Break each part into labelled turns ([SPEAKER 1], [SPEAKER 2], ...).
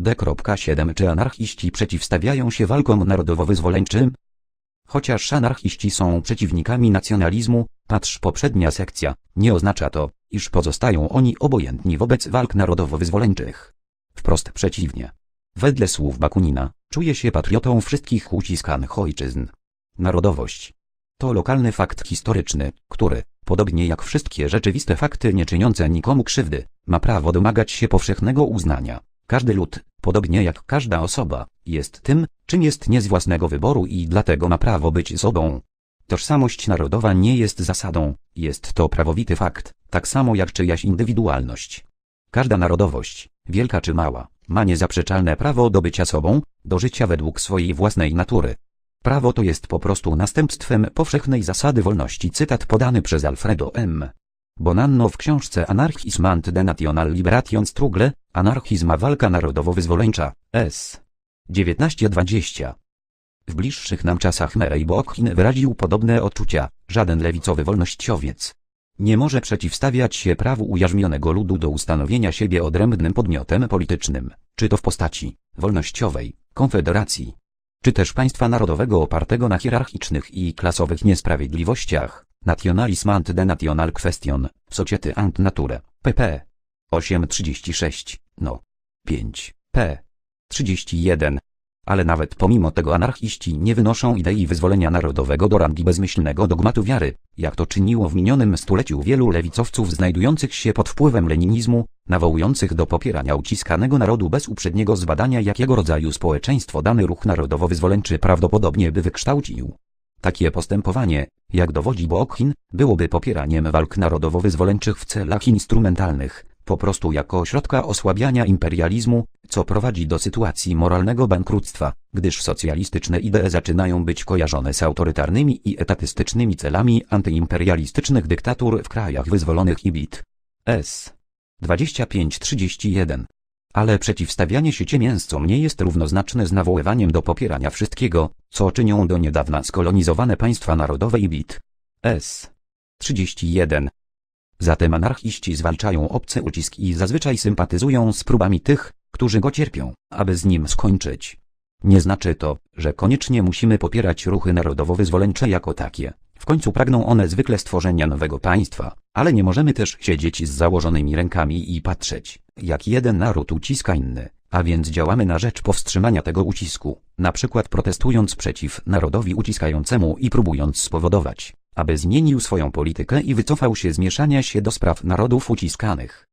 [SPEAKER 1] D.7 Czy anarchiści przeciwstawiają się walkom narodowo-wyzwoleńczym? Chociaż anarchiści są przeciwnikami nacjonalizmu, patrz poprzednia sekcja, nie oznacza to, iż pozostają oni obojętni wobec walk narodowo-wyzwoleńczych. Wprost przeciwnie. Wedle słów Bakunina, czuje się patriotą wszystkich uciskanych ojczyzn. Narodowość. To lokalny fakt historyczny, który, podobnie jak wszystkie rzeczywiste fakty nie czyniące nikomu krzywdy, ma prawo domagać się powszechnego uznania. Każdy lud, podobnie jak każda osoba, jest tym, czym jest nie z własnego wyboru i dlatego ma prawo być sobą. Tożsamość narodowa nie jest zasadą, jest to prawowity fakt, tak samo jak czyjaś indywidualność. Każda narodowość, wielka czy mała, ma niezaprzeczalne prawo do bycia sobą, do życia według swojej własnej natury. Prawo to jest po prostu następstwem powszechnej zasady wolności. Cytat podany przez Alfredo M. Bonanno w książce Anarchism and the National Liberation Struggle, Anarchizm walka narodowo-wyzwoleńcza, S. 1920. W bliższych nam czasach Murray Bookchin wyraził podobne odczucia, żaden lewicowy wolnościowiec nie może przeciwstawiać się prawu ujarzmionego ludu do ustanowienia siebie odrębnym podmiotem politycznym, czy to w postaci wolnościowej, konfederacji, czy też państwa narodowego opartego na hierarchicznych i klasowych niesprawiedliwościach. Nationalism and the National Question, Society and Nature, pp. 836, no. 5, p. 31. Ale nawet pomimo tego anarchiści nie wynoszą idei wyzwolenia narodowego do rangi bezmyślnego dogmatu wiary, jak to czyniło w minionym stuleciu wielu lewicowców znajdujących się pod wpływem leninizmu, nawołujących do popierania uciskanego narodu bez uprzedniego zbadania jakiego rodzaju społeczeństwo dany ruch narodowo-wyzwoleńczy prawdopodobnie by wykształcił. Takie postępowanie, jak dowodzi Bookhin, byłoby popieraniem walk narodowo-wyzwoleńczych w celach instrumentalnych, po prostu jako środka osłabiania imperializmu, co prowadzi do sytuacji moralnego bankructwa, gdyż socjalistyczne idee zaczynają być kojarzone z autorytarnymi i etatystycznymi celami antyimperialistycznych dyktatur w krajach wyzwolonych i bit. S. 2531 ale przeciwstawianie się ciemięscom nie jest równoznaczne z nawoływaniem do popierania wszystkiego, co czynią do niedawna skolonizowane państwa narodowe i bit. S. 31. Zatem anarchiści zwalczają obce uciski i zazwyczaj sympatyzują z próbami tych, którzy go cierpią, aby z nim skończyć. Nie znaczy to, że koniecznie musimy popierać ruchy narodowo-wyzwoleńcze jako takie. W końcu pragną one zwykle stworzenia nowego państwa, ale nie możemy też siedzieć z założonymi rękami i patrzeć, jak jeden naród uciska inny, a więc działamy na rzecz powstrzymania tego ucisku, na przykład protestując przeciw narodowi uciskającemu i próbując spowodować, aby zmienił swoją politykę i wycofał się z mieszania się do spraw narodów uciskanych.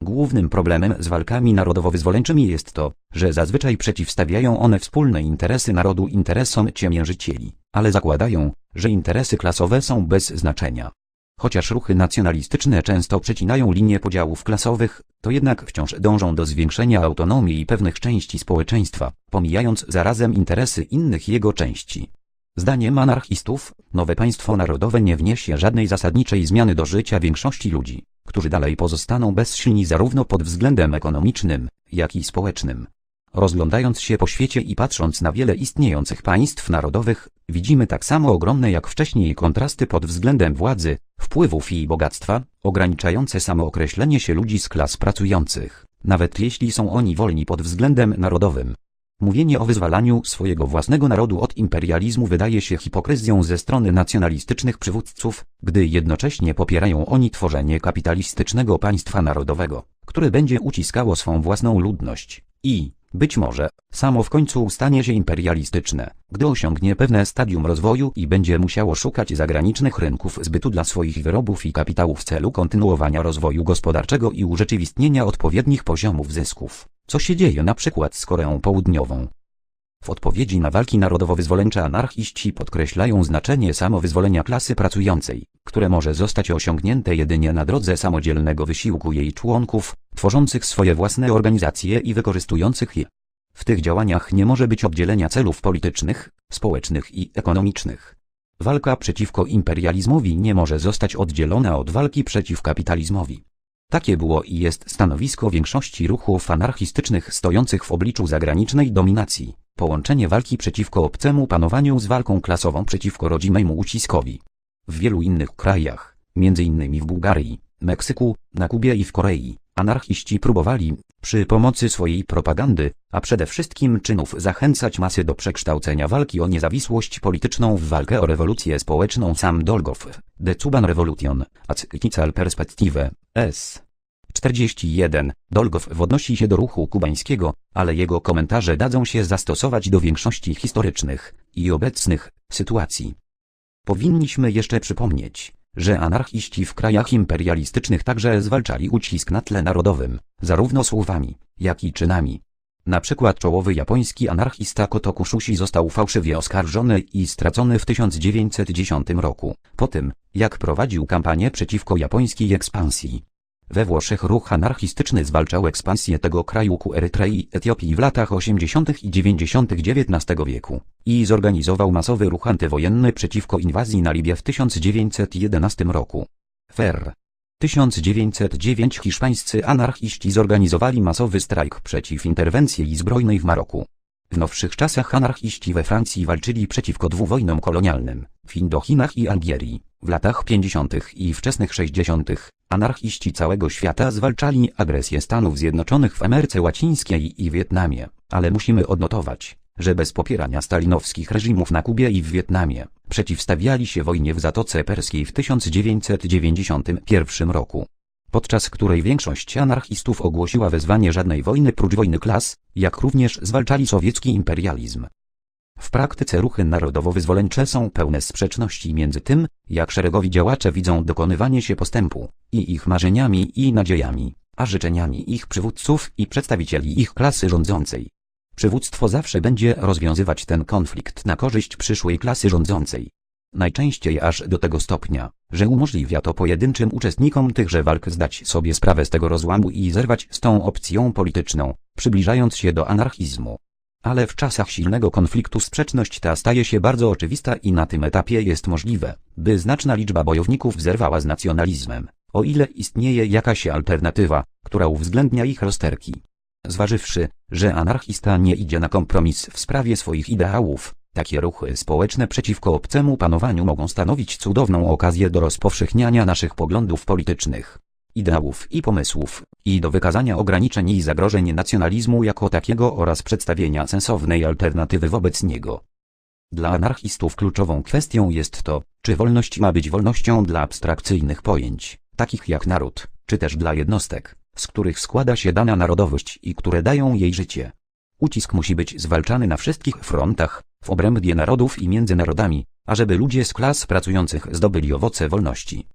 [SPEAKER 1] Głównym problemem z walkami narodowo-wyzwoleńczymi jest to, że zazwyczaj przeciwstawiają one wspólne interesy narodu interesom ciemiężycieli, ale zakładają, że interesy klasowe są bez znaczenia. Chociaż ruchy nacjonalistyczne często przecinają linie podziałów klasowych, to jednak wciąż dążą do zwiększenia autonomii pewnych części społeczeństwa, pomijając zarazem interesy innych jego części. Zdaniem anarchistów, nowe państwo narodowe nie wniesie żadnej zasadniczej zmiany do życia większości ludzi, którzy dalej pozostaną bezsilni zarówno pod względem ekonomicznym, jak i społecznym. Rozglądając się po świecie i patrząc na wiele istniejących państw narodowych, widzimy tak samo ogromne jak wcześniej kontrasty pod względem władzy, wpływów i bogactwa, ograniczające samookreślenie się ludzi z klas pracujących, nawet jeśli są oni wolni pod względem narodowym. Mówienie o wyzwalaniu swojego własnego narodu od imperializmu wydaje się hipokryzją ze strony nacjonalistycznych przywódców, gdy jednocześnie popierają oni tworzenie kapitalistycznego państwa narodowego, które będzie uciskało swą własną ludność i, być może, samo w końcu stanie się imperialistyczne, gdy osiągnie pewne stadium rozwoju i będzie musiało szukać zagranicznych rynków zbytu dla swoich wyrobów i kapitału w celu kontynuowania rozwoju gospodarczego i urzeczywistnienia odpowiednich poziomów zysków. Co się dzieje na przykład z Koreą Południową? W odpowiedzi na walki narodowo-wyzwoleńcze anarchiści podkreślają znaczenie samowyzwolenia klasy pracującej, które może zostać osiągnięte jedynie na drodze samodzielnego wysiłku jej członków, tworzących swoje własne organizacje i wykorzystujących je. W tych działaniach nie może być oddzielenia celów politycznych, społecznych i ekonomicznych. Walka przeciwko imperializmowi nie może zostać oddzielona od walki przeciw kapitalizmowi. Takie było i jest stanowisko większości ruchów anarchistycznych stojących w obliczu zagranicznej dominacji. Połączenie walki przeciwko obcemu panowaniu z walką klasową przeciwko rodzimemu uciskowi. W wielu innych krajach, m.in. w Bułgarii, Meksyku, na Kubie i w Korei, Anarchiści próbowali, przy pomocy swojej propagandy, a przede wszystkim czynów zachęcać masy do przekształcenia walki o niezawisłość polityczną w walkę o rewolucję społeczną sam Dolgow, The Cuban Revolution, ac Kical Perspektive, S. 41. Dolgow odnosi się do ruchu kubańskiego, ale jego komentarze dadzą się zastosować do większości historycznych i obecnych sytuacji. Powinniśmy jeszcze przypomnieć, że anarchiści w krajach imperialistycznych także zwalczali ucisk na tle narodowym, zarówno słowami, jak i czynami. Na przykład czołowy japoński anarchista Kotoku Shushi został fałszywie oskarżony i stracony w 1910 roku, po tym, jak prowadził kampanię przeciwko japońskiej ekspansji. We Włoszech ruch anarchistyczny zwalczał ekspansję tego kraju ku Erytrei i Etiopii w latach 80. i 90. XIX wieku i zorganizował masowy ruch antywojenny przeciwko inwazji na Libię w 1911 roku. Fer. 1909 hiszpańscy anarchiści zorganizowali masowy strajk przeciw interwencji zbrojnej w Maroku. W nowszych czasach anarchiści we Francji walczyli przeciwko dwuwojnom kolonialnym, w Indochinach i Algierii. W latach 50. i wczesnych 60. anarchiści całego świata zwalczali agresję Stanów Zjednoczonych w Ameryce Łacińskiej i Wietnamie, ale musimy odnotować, że bez popierania stalinowskich reżimów na Kubie i w Wietnamie, przeciwstawiali się wojnie w Zatoce Perskiej w 1991 roku podczas której większość anarchistów ogłosiła wezwanie żadnej wojny prócz wojny klas, jak również zwalczali sowiecki imperializm. W praktyce ruchy narodowo-wyzwoleńcze są pełne sprzeczności między tym, jak szeregowi działacze widzą dokonywanie się postępu, i ich marzeniami i nadziejami, a życzeniami ich przywódców i przedstawicieli ich klasy rządzącej. Przywództwo zawsze będzie rozwiązywać ten konflikt na korzyść przyszłej klasy rządzącej. Najczęściej aż do tego stopnia, że umożliwia to pojedynczym uczestnikom tychże walk zdać sobie sprawę z tego rozłamu i zerwać z tą opcją polityczną, przybliżając się do anarchizmu. Ale w czasach silnego konfliktu sprzeczność ta staje się bardzo oczywista i na tym etapie jest możliwe, by znaczna liczba bojowników zerwała z nacjonalizmem, o ile istnieje jakaś alternatywa, która uwzględnia ich rozterki. Zważywszy, że anarchista nie idzie na kompromis w sprawie swoich ideałów, takie ruchy społeczne przeciwko obcemu panowaniu mogą stanowić cudowną okazję do rozpowszechniania naszych poglądów politycznych, ideałów i pomysłów, i do wykazania ograniczeń i zagrożeń nacjonalizmu jako takiego oraz przedstawienia sensownej alternatywy wobec niego. Dla anarchistów kluczową kwestią jest to, czy wolność ma być wolnością dla abstrakcyjnych pojęć, takich jak naród, czy też dla jednostek, z których składa się dana narodowość i które dają jej życie. Ucisk musi być zwalczany na wszystkich frontach, w obrębie narodów i między narodami, ażeby ludzie z klas pracujących zdobyli owoce wolności.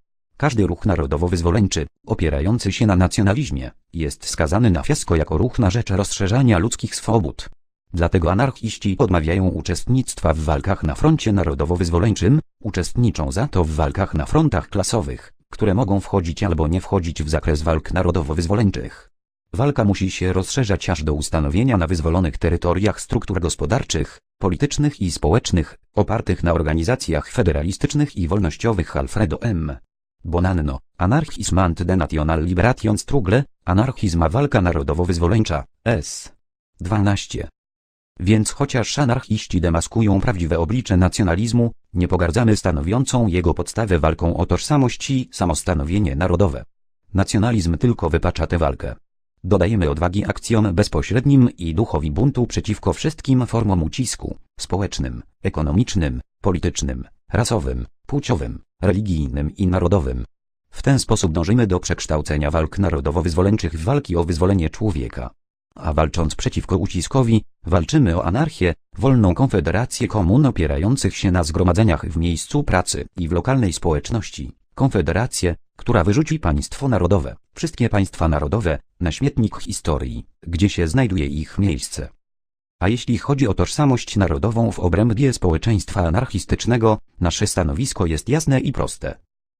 [SPEAKER 1] Każdy ruch narodowo-wyzwoleńczy, opierający się na nacjonalizmie, jest skazany na fiasko jako ruch na rzecz rozszerzania ludzkich swobód. Dlatego anarchiści odmawiają uczestnictwa w walkach na froncie narodowo-wyzwoleńczym, uczestniczą za to w walkach na frontach klasowych, które mogą wchodzić albo nie wchodzić w zakres walk narodowo-wyzwoleńczych. Walka musi się rozszerzać aż do ustanowienia na wyzwolonych terytoriach struktur gospodarczych, politycznych i społecznych, opartych na organizacjach federalistycznych i wolnościowych Alfredo M. Bonanno, Anarchism and the National Liberation Struggle, Anarchizm a walka narodowo-wyzwoleńcza, S. 12. Więc chociaż anarchiści demaskują prawdziwe oblicze nacjonalizmu, nie pogardzamy stanowiącą jego podstawę walką o tożsamość i samostanowienie narodowe. Nacjonalizm tylko wypacza tę walkę. Dodajemy odwagi akcjom bezpośrednim i duchowi buntu przeciwko wszystkim formom ucisku, społecznym, ekonomicznym, politycznym, rasowym, płciowym, religijnym i narodowym. W ten sposób dążymy do przekształcenia walk narodowo-wyzwoleńczych w walki o wyzwolenie człowieka. A walcząc przeciwko uciskowi, walczymy o anarchię, wolną konfederację komun opierających się na zgromadzeniach w miejscu pracy i w lokalnej społeczności, konfederację, która wyrzuci państwo narodowe, wszystkie państwa narodowe, na śmietnik historii, gdzie się znajduje ich miejsce. A jeśli chodzi o tożsamość narodową w obrębie społeczeństwa anarchistycznego, nasze stanowisko jest jasne i proste.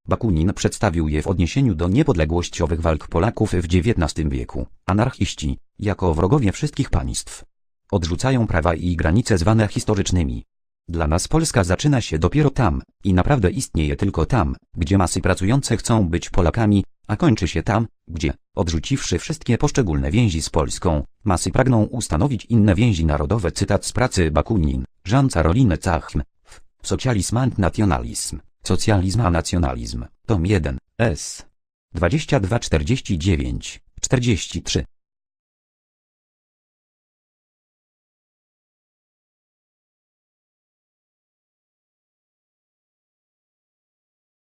[SPEAKER 1] Bakunin przedstawił je w odniesieniu do niepodległościowych walk Polaków w XIX wieku. Anarchiści, jako wrogowie wszystkich państw, odrzucają prawa i granice zwane historycznymi, dla nas Polska zaczyna się dopiero tam, i naprawdę istnieje tylko tam, gdzie masy pracujące chcą być Polakami, a kończy się tam, gdzie, odrzuciwszy wszystkie poszczególne więzi z Polską, masy pragną ustanowić inne więzi narodowe. Cytat z pracy Bakunin, Jean Caroline Zachm, w Socjalizm and Nationalism, Socjalizm a Nacjonalizm, tom 1, s. 2249, 43.